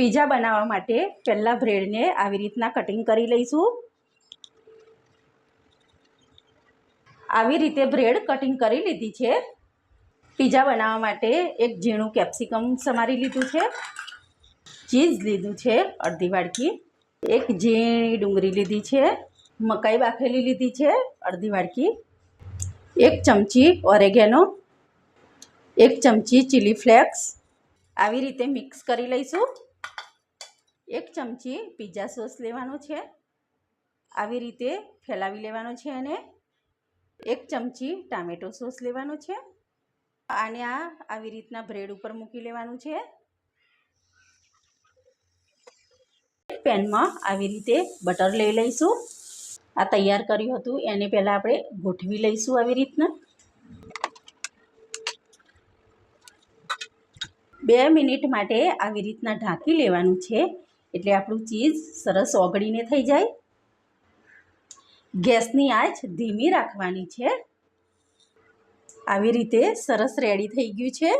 Pizza બનાવવા માટે પહેલાં બ્રેડને આવી રીતના કટિંગ કરી લઈશું. આવી રીતે બ્રેડ કટિંગ કરી લીધી છે. પીઝા બનાવવા માટે એક ઝીણું કેપ્સિકમ સમારી લીધું છે. ચીઝ લીધું છે અડધી વાડકી. એક ઝીણી ડુંગળી લીધી છે. મકાઈ બાફેલી લીધી છે અડધી વાડકી. એક ચમચી ઓરેગેનો. એક ચમચી ચીલી ફ્લેક્સ. આવી રીતે મિક્સ કરી લઈશું. એક ચમચી પિઝા સોસ લેવાનો છે. આવી રીતે ફેલાવી લેવાનો છે અને એક ચમચી ટામેટો સોસ લેવાનો છે. આને આ આવી રીતના બ્રેડ ઉપર મૂકી લેવાનું છે. પેનમાં આવી રીતે બટર લઈ લઈશું. આ તૈયાર કર્યું હતું, એને પહેલાં આપણે ગોઠવી લઈશું આવી રીતના. બે મિનિટ માટે આવી રીતના ઢાંકી લેવાનું છે. એટલે આપણું ચીઝ સરસ ઓગળીને થઈ જાય. ગેસની આંચ ધીમી રાખવાની છે. આવી રીતે સરસ રેડી થઈ ગયું છે.